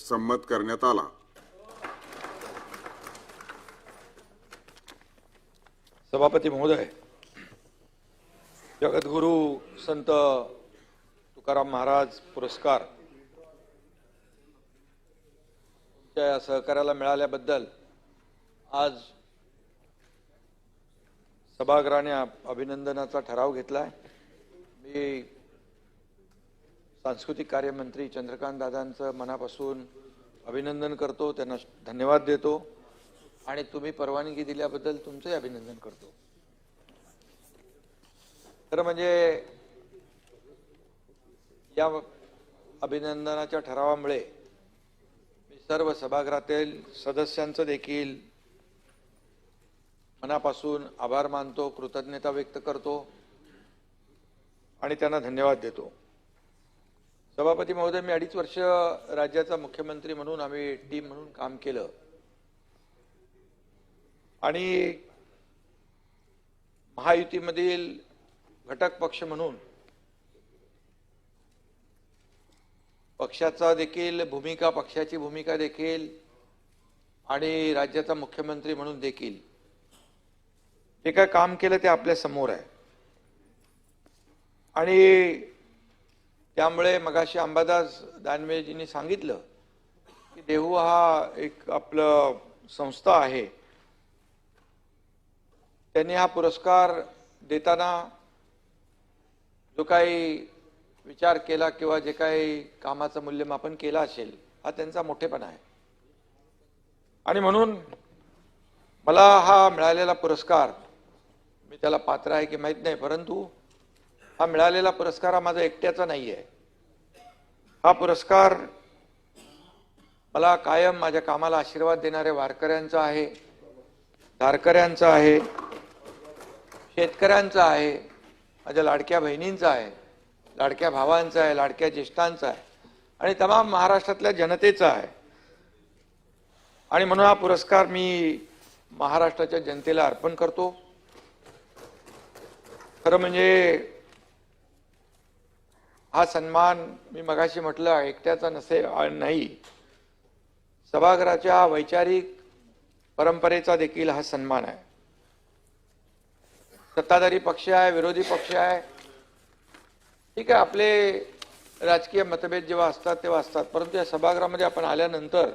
संमत करण्यात आला. सभापती महोदय जगद्गुरु संत तुकाराम महाराज पुरस्कार त्या सहकार्याला मिळाल्याबद्दल आज सभागृहाने अभिनंदनाचा ठराव घेतलाय. मी सांस्कृतिक कार्यमंत्री चंद्रकांत दादांचं मनापासून अभिनंदन करतो त्यांना धन्यवाद देतो. आणि तुम्ही परवानगी दिल्याबद्दल तुमचंही अभिनंदन करतो. तर म्हणजे या अभिनंदनाच्या ठरावामुळे मी सर्व सभागृहातील सदस्यांचं देखील मनापासून आभार मानतो कृतज्ञता व्यक्त करतो आणि त्यांना धन्यवाद देतो. सभापती महोदय मी अडीच वर्ष राज्याचा मुख्यमंत्री म्हणून आम्ही टीम म्हणून काम केलं. आणि महायुतीमधील घटक पक्ष म्हणून पक्षाचा देखील भूमिका पक्षाची भूमिका देखील आणि राज्याचा मुख्यमंत्री म्हणून देखील. जे काय काम केलं ते आपल्यासमोर आहे. आणि त्यामुळे मगाशी अंबादास दानवेजींनी सांगितलं की देहू हा एक आपलं संस्था आहे. त्यांनी हा पुरस्कार देताना जो काही विचार केला किंवा जे काही कामाचं मूल्यमापन केलं असेल हा त्यांचा मोठेपणा आहे. आणि म्हणून मला हा मिळालेला पुरस्कार मी त्याला पात्र आहे की माहीत नाही परंतु हा मिळालेला पुरस्कार हा माझा एकट्याचा नाही आहे हा पुरस्कार मला कायम माझ्या कामाला आशीर्वाद देणाऱ्या वारकऱ्यांचा आहे धारकऱ्यांचा आहे शेतकऱ्यांचा आहे माझ्या लाडक्या बहिणींचा आहे लाडक्या भावांचा आहे लाडक्या ज्येष्ठांचा आहे आणि तमाम महाराष्ट्रातल्या जनतेचा आहे. आणि म्हणून हा पुरस्कार मी महाराष्ट्राच्या जनतेला अर्पण करतो. खरं म्हणजे हा सन्मान मी मगाशी म्हटलं एकट्याचा नसे नाही. सभागृहाच्या वैचारिक परंपरेचा देखील हा सन्मान आहे. सत्ताधारी पक्ष आहे विरोधी पक्ष आहे. ठीक आहे आपले राजकीय मतभेद जेव्हा असतात तेव्हा असतात. परंतु या सभागृहामध्ये आपण आल्यानंतर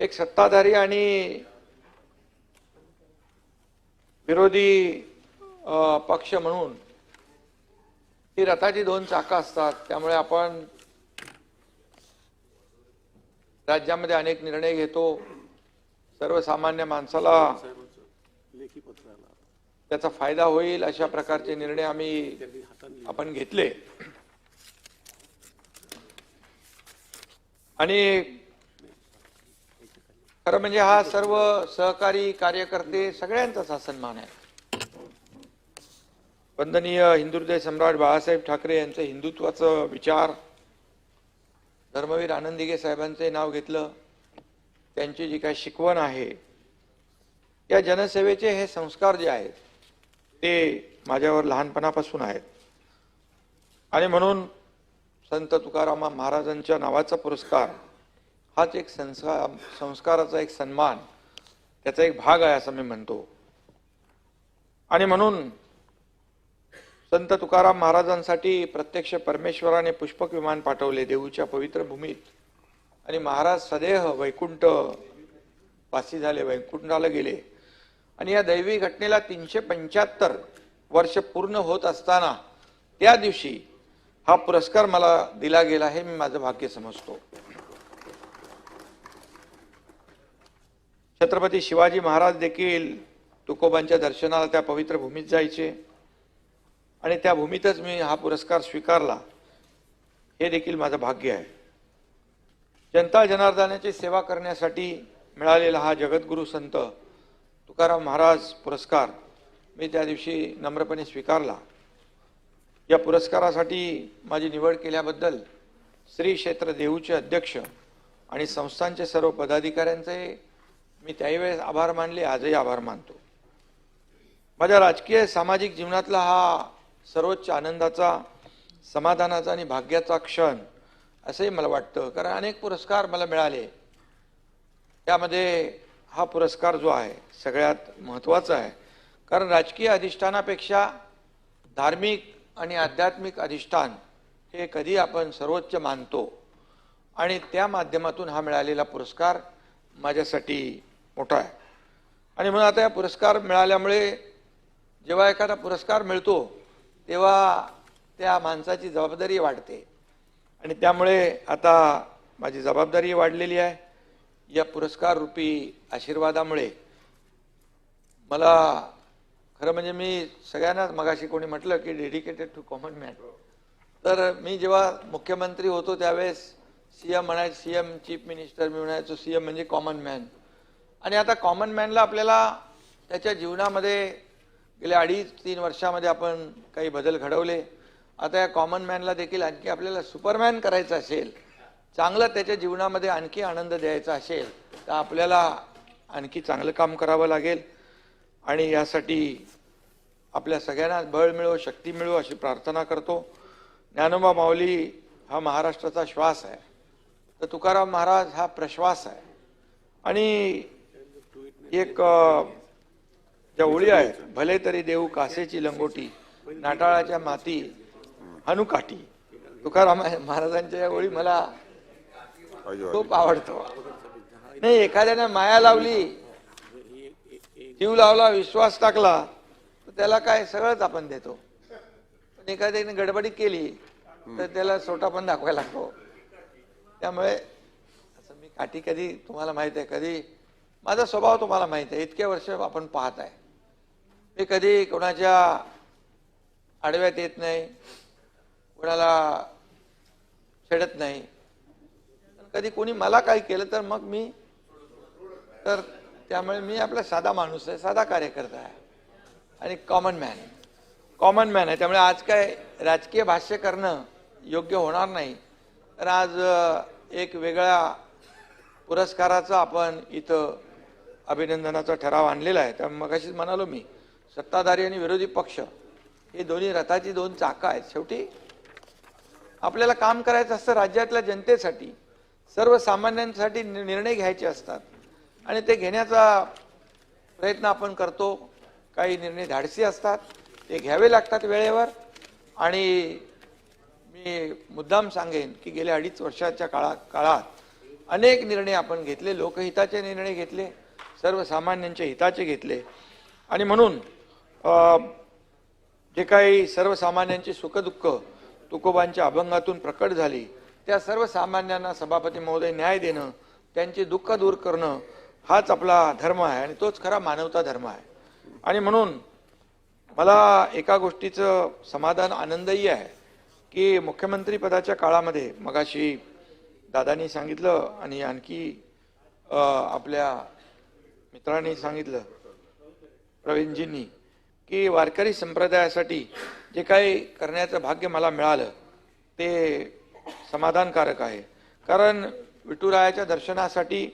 एक सत्ताधारी आणि विरोधी पक्ष म्हणून ही रथाची दोन चाकं असतात. त्यामुळे आपण राज्यामध्ये अनेक निर्णय घेतो. सर्वसामान्य माणसाला त्याचा फायदा होईल अशा प्रकारचे निर्णय आम्ही आपण घेतले. आणि खरं म्हणजे हा सर्व सहकारी कार्यकर्ते सगळ्यांचाच हा सन्मान आहे. वंदनीय हिंदुहृदय सम्राट बाळासाहेब ठाकरे यांचं हिंदुत्वाचं विचार. धर्मवीर आनंदिगे साहेबांचे नाव घेतलं. त्यांची जी काय शिकवण आहे या जनसेवेचे हे संस्कार जे आहेत ते माझ्यावर लहानपणापासून आहेत. आणि म्हणून संत तुकाराम महाराजांच्या नावाचा पुरस्कार हाच एक संस्कार संस्काराचा एक सन्मान त्याचा एक भाग आहे असं मी म्हणतो. आणि म्हणून संत तुकाराम महाराजांसाठी प्रत्यक्ष परमेश्वराने पुष्पक विमान पाठवले देऊच्या पवित्र भूमीत. आणि महाराज सदेह वैकुंठ वासी झाले वैकुंठाला गेले. आणि या दैवी घटनेला तीनशे पंच्याहत्तर वर्ष पूर्ण होत असताना त्या दिवशी हा पुरस्कार मला दिला गेला हे मी माझं भाग्य समजतो. छत्रपती शिवाजी महाराज देखील तुकोबांच्या दर्शनाला त्या पवित्र भूमीत जायचे. आणि त्या भूमीतच मी हा पुरस्कार स्वीकारला हे देखील माझं भाग्य आहे. जनता जनार्दनाची सेवा करण्यासाठी मिळालेला हा जगद्गुरु संत तुकाराम महाराज पुरस्कार मी त्या दिवशी नम्रपणे स्वीकारला. या पुरस्कारासाठी माझी निवड केल्याबद्दल श्री क्षेत्र देऊचे अध्यक्ष आणि संस्थांचे सर्व पदाधिकाऱ्यांचे मी त्याही वेळेस आभार मानले आजही आभार मानतो. माझ्या राजकीय सामाजिक जीवनातला हा सर्वोच्च आनंदाचा समाधानाचा आणि भाग्याचा क्षण असंही मला वाटतं. कारण अनेक पुरस्कार मला मिळाले. त्यामध्ये हा पुरस्कार जो आहे सगळ्यात महत्त्वाचा आहे. कारण राजकीय अधिष्ठानापेक्षा धार्मिक आणि आध्यात्मिक अधिष्ठान हे कधी आपण सर्वोच्च मानतो. आणि त्या माध्यमातून हा मिळालेला पुरस्कार माझ्यासाठी मोठा आहे. आणि म्हणून आता या पुरस्कार मिळाल्यामुळे जेव्हा एखादा पुरस्कार मिळतो तेव्हा त्या माणसाची जबाबदारी वाढते. आणि त्यामुळे आता माझी जबाबदारी वाढलेली आहे. या पुरस्कार रूपी आशीर्वादामुळे मला खरं म्हणजे मी सगळ्यांनाच मगाशी कोणी म्हटलं की डेडिकेटेड टू कॉमन मॅन तर मी जेव्हा मुख्यमंत्री होतो त्यावेळेस सी एम म्हणायचं सी एम चीफ मिनिस्टर मी म्हणायचो सी एम म्हणजे कॉमन मॅन आणि आता कॉमन मॅनला आपल्याला त्याच्या जीवनामध्ये गेल्या अडीच तीन वर्षामध्ये आपण काही बदल घडवले. आता या कॉमन मॅनला देखील आणखी आपल्याला सुपरमॅन करायचं असेल चांगलं त्याच्या जीवनामध्ये आणखी आनंद द्यायचा असेल तर आपल्याला आणखी चांगलं काम करावं लागेल. आणि यासाठी आपल्या सगळ्यांना बळ मिळो शक्ती मिळो अशी प्रार्थना करतो. ज्ञानोबा माऊली हा महाराष्ट्राचा श्वास आहे. तर तुकाराम महाराज हा प्रश्वास आहे. आणि एक ज्या ओळी आहेत. भले तरी देऊ कासेची लंगोटी नाटाळाच्या माती हनुकाठी तुकाराम महाराजांच्या या ओळी मला खूप आवडतो. नाही एखाद्याने माया लावली जीव लावला विश्वास टाकला तर त्याला काय सगळंच आपण देतो. पण एखाद्याने गडबडी केली तर त्याला सोटा पण दाखवायला लागतो. त्यामुळे असं मी काठी कधी तुम्हाला माहीत आहे कधी माझा स्वभाव तुम्हाला माहीत आहे इतक्या वर्ष आपण पाहत आहे. ते कधी कोणाच्या आडव्यात येत नाही कोणाला छेडत नाही. कधी कोणी मला काही केलं तर मग मी तर त्यामुळे मी आपला साधा माणूस आहे साधा कार्यकर्ता आहे. आणि कॉमन मॅन कॉमन मॅन आहे. त्यामुळे आज काय राजकीय भाष्य करणं योग्य होणार नाही. तर आज एक वेगळ्या पुरस्काराचं आपण इथं अभिनंदनाचा ठराव आणलेला आहे. तर मग अशीच म्हणालो मी सत्ताधारी आणि विरोधी पक्ष हे दोन्ही रथाची दोन चाकं आहेत. शेवटी आपल्याला काम करायचं असतं राज्यातल्या जनतेसाठी. सर्वसामान्यांसाठी नि- निर्णय घ्यायचे असतात. आणि ते घेण्याचा प्रयत्न आपण करतो. काही निर्णय धाडसी असतात. ते घ्यावे लागतात वेळेवर. आणि मी मुद्दाम सांगेन की गेल्या अडीच वर्षाच्या काळा काळात अनेक निर्णय आपण घेतले. लोकहिताचे निर्णय घेतले. सर्वसामान्यांच्या हिताचे घेतले. आणि म्हणून जे काही सर्वसामान्यांची सुखदुःख तुकोबांच्या अभंगातून प्रकट झाली त्या सर्वसामान्यांना सभापती महोदय न्याय देणं त्यांचे दुःख दूर करणं हाच आपला धर्म आहे आणि तोच खरा मानवता धर्म आहे. आणि म्हणून मला एका गोष्टीचं समाधान आनंदही आहे की मुख्यमंत्री पदाच्या काळामध्ये मगाशी दादानी सांगितलं आणि आणखी आपल्या मित्रांनी सांगितलं प्रवीणजींनी की वारकरी संप्रदायासाठी जे काही करण्याचं भाग्य मला मिळालं ते समाधानकारक आहे. कारण विठुरायाच्या दर्शनासाठी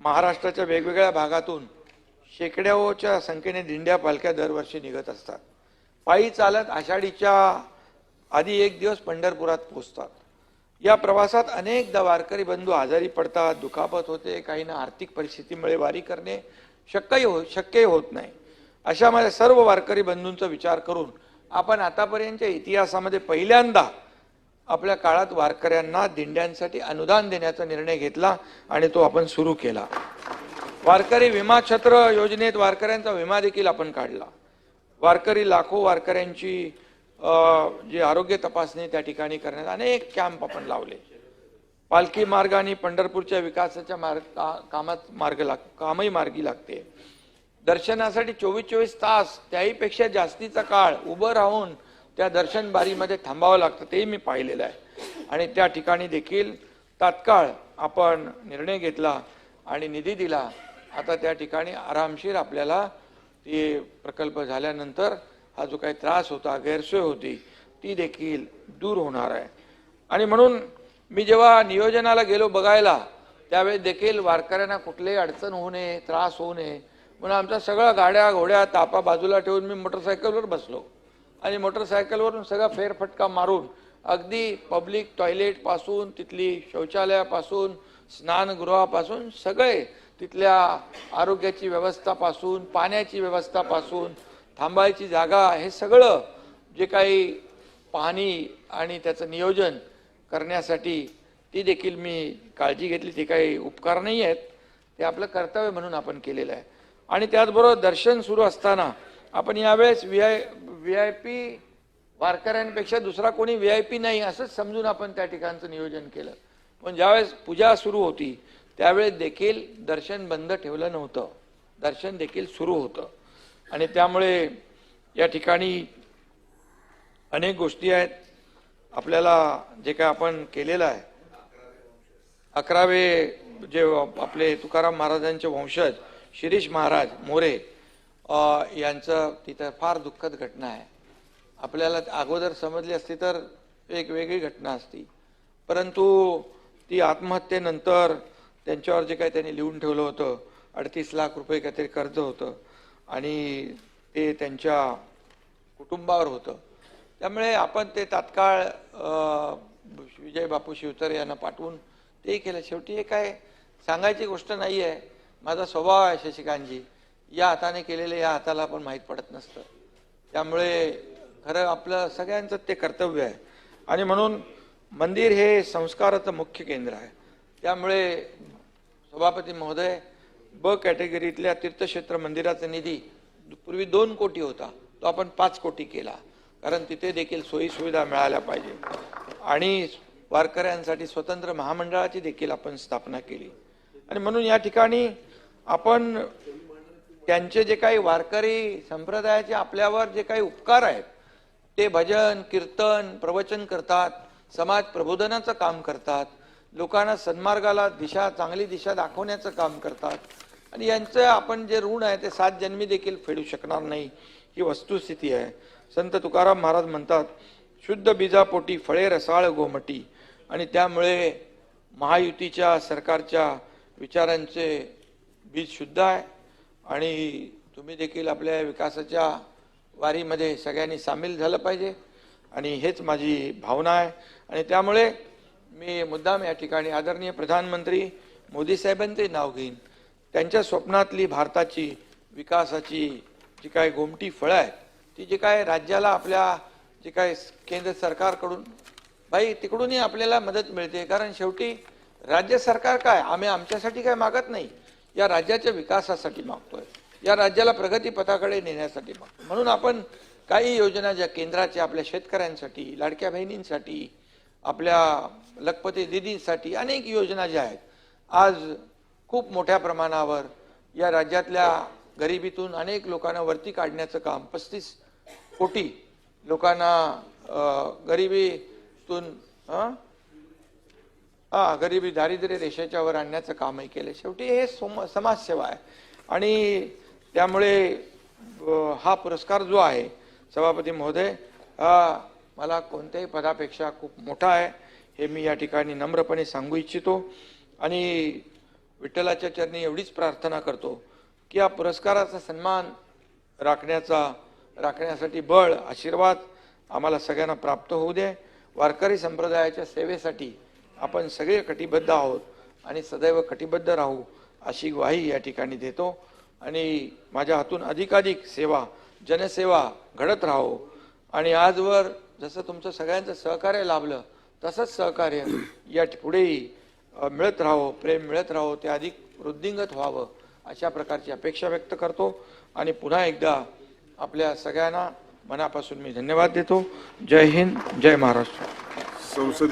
महाराष्ट्राच्या वेगवेगळ्या भागातून शेकड्याच्या संख्येने दिंड्या पालख्या दरवर्षी निघत असतात. पायी चालत आषाढीच्या आधी एक दिवस पंढरपुरात पोचतात या प्रवासात अनेकदा वारकरी बंधू आजारी पडतात दुखापत होते काहींना आर्थिक परिस्थितीमुळे वारी करणे शक्यही हो शक्यही होत नाही. अशामध्ये सर्व वारकरी बंधूंचा विचार करून आपण आतापर्यंतच्या इतिहासामध्ये पहिल्यांदा आपल्या काळात वारकऱ्यांना दिंड्यांसाठी अनुदान देण्याचा निर्णय घेतला आणि तो आपण सुरू केला. वारकरी विमा छत्र योजनेत वारकऱ्यांचा विमा देखील आपण काढला. वारकरी लाखो वारकऱ्यांची जी आरोग्य तपासणी त्या ठिकाणी करण्यात अनेक कॅम्प आपण लावले. पालखी मार्ग आणि पंढरपूरच्या विकासाच्या मार्ग का- कामात मार्ग लाग कामही मार्गी लागते. दर्शनासाठी चोवीस चोवीस तास त्याहीपेक्षा जास्तीचा काळ उभं राहून त्या दर्शन बारीमध्ये थांबावं लागतं तेही मी पाहिलेलं आहे. आणि त्या ठिकाणी देखील तात्काळ आपण निर्णय घेतला आणि निधी दिला. आता त्या ठिकाणी आरामशीर आपल्याला ते प्रकल्प झाल्यानंतर हा जो काही त्रास होता गैरसोय होती ती देखील दूर होणार आहे. आणि म्हणून मी जेव्हा नियोजनाला गेलो बघायला त्यावेळेस देखील वारकऱ्यांना कुठलीही अडचण होऊ नये त्रास होऊ नये म्हणून आमच्या सगळ्या गाड्या घोड्या तापा बाजूला ठेवून मी मोटरसायकलवर बसलो. आणि मोटरसायकलवरून सगळा फेरफटका मारून अगदी पब्लिक टॉयलेटपासून तिथली शौचालयापासून स्नानगृहापासून सगळे तिथल्या आरोग्याची व्यवस्थापासून पाण्याची व्यवस्थापासून थांबायची जागा हे सगळं जे काही पाहणी आणि त्याचं नियोजन करण्यासाठी ती देखील मी काळजी घेतली. ती काही उपकार नाही आहेत. ते आपलं कर्तव्य म्हणून आपण केलेलं आहे. आणि त्याचबरोबर दर्शन सुरू असताना आपण यावेळेस V I V I P वारकऱ्यांपेक्षा दुसरा कोणी व्ही आय पी नाही असंच समजून आपण त्या ठिकाणचं नियोजन केलं. पण ज्यावेळेस पूजा सुरू होती त्यावेळेस देखील दर्शन बंद ठेवलं नव्हतं. दर्शन देखील सुरू होतं. आणि त्यामुळे या ठिकाणी अनेक गोष्टी आहेत. आपल्याला जे काय आपण केलेलं आहे. अकरावे जे आपले तुकाराम महाराजांचे वंशज शिरीष महाराज मोरे यांचं तिथं फार दुःखद घटना आहे. आपल्याला अगोदर समजली असती तर एक वेगळी घटना असती. परंतु ती आत्महत्येनंतर त्यांच्यावर जे काही त्यांनी लिहून ठेवलं होतं अडतीस लाख रुपये काहीतरी कर्ज होतं आणि ते त्यांच्या कुटुंबावर होतं. त्यामुळे आपण ते तात्काळ विजय बापू शिवतर यांना पाठवून ते केलं. शेवटी हे काय सांगायची गोष्ट नाही आहे माझा स्वभाव आहे शशिकांतजी. या हाताने केलेलं या हाताला पण माहीत पडत नसतं. त्यामुळे खरं आपलं सगळ्यांचं ते कर्तव्य आहे. आणि म्हणून मंदिर हे संस्काराचं मुख्य केंद्र आहे. त्यामुळे सभापती महोदय ब कॅटेगरीतल्या तीर्थक्षेत्र मंदिराचा निधी पूर्वी दोन कोटी होता. तो आपण पाच कोटी केला. कारण तिथे देखील सोयीसुविधा मिळाल्या पाहिजे. आणि वारकऱ्यांसाठी स्वतंत्र महामंडळाची देखील आपण स्थापना केली. आणि म्हणून या ठिकाणी आपण त्यांचे जे काही वारकरी संप्रदायाचे आपल्यावर जे काही उपकार आहेत ते भजन कीर्तन प्रवचन करतात समाज प्रबोधनाचं काम करतात लोकांना सन्मार्गाला दिशा चांगली दिशा दाखवण्याचं काम करतात. आणि यांचं आपण जे ऋण आहे ते सात जन्मी देखील फेडू शकणार नाही ही वस्तुस्थिती आहे. संत तुकाराम महाराज म्हणतात शुद्ध बीजापोटी फळे रसाळ गोमटी. आणि त्यामुळे महायुतीच्या सरकारच्या विचारांचे बीज शुद्ध आहे आणि तुम्ही देखील आपल्या विकासाच्या वारीमध्ये सगळ्यांनी सामील झालं पाहिजे. आणि हेच माझी भावना आहे. आणि त्यामुळे मी मुद्दाम या ठिकाणी आदरणीय प्रधानमंत्री मोदी साहेबांचे नाव घेईन. त्यांच्या स्वप्नातली भारताची विकासाची जी काय गोमटी फळं आहेत ती जी काय राज्याला आपल्या जे काय केंद्र सरकारकडून भाई तिकडूनही आपल्याला मदत मिळते. कारण शेवटी राज्य सरकार काय? आम्ही आमच्यासाठी काय मागत नाही. या राज्याच्या विकासासाठी मागतोय. या राज्याला प्रगतीपथाकडे नेण्यासाठी मागतो म्हणून आपण काही योजना ज्या केंद्राच्या आपल्या शेतकऱ्यांसाठी लाडक्या बहिणींसाठी आपल्या लखपती दिदींसाठी अनेक योजना ज्या आहेत आज खूप मोठ्या प्रमाणावर या राज्यातल्या गरिबीतून अनेक लोकांना वरती काढण्याचं काम पस्तीस कोटी लोकांना गरिबीतून हा गरिबी दारिद्र्य रेषेच्या वर आणण्याचं कामही केलं शेवटी हे सोम समाजसेवा आहे. आणि त्यामुळे हा पुरस्कार जो आहे सभापती महोदय हा मला कोणत्याही पदापेक्षा खूप मोठा आहे हे मी या ठिकाणी नम्रपणे सांगू इच्छितो. आणि विठ्ठलाच्या चरणी एवढीच प्रार्थना करतो की या पुरस्काराचा सन्मान राखण्याचा राखण्यासाठी बळ आशीर्वाद आम्हाला सगळ्यांना प्राप्त होऊ दे. वारकरी संप्रदायाच्या सेवेसाठी आपण सगळे कटिबद्ध आहोत आणि सदैव कटिबद्ध राहू अशी ग्वाही या ठिकाणी देतो. आणि माझ्या हातून अधिकाधिक सेवा जनसेवा घडत राहो. आणि आजवर जसं तुमचं सगळ्यांचं सहकार्य लाभलं तसंच सहकार्य या पुढेही मिळत राहो प्रेम मिळत राहो ते अधिक वृद्धिंगत व्हावं अशा प्रकारची अपेक्षा व्यक्त करतो. आणि पुन्हा एकदा आपल्या सगळ्यांना मनापासून मी धन्यवाद देतो. जय हिंद जय महाराष्ट्र. संसदीय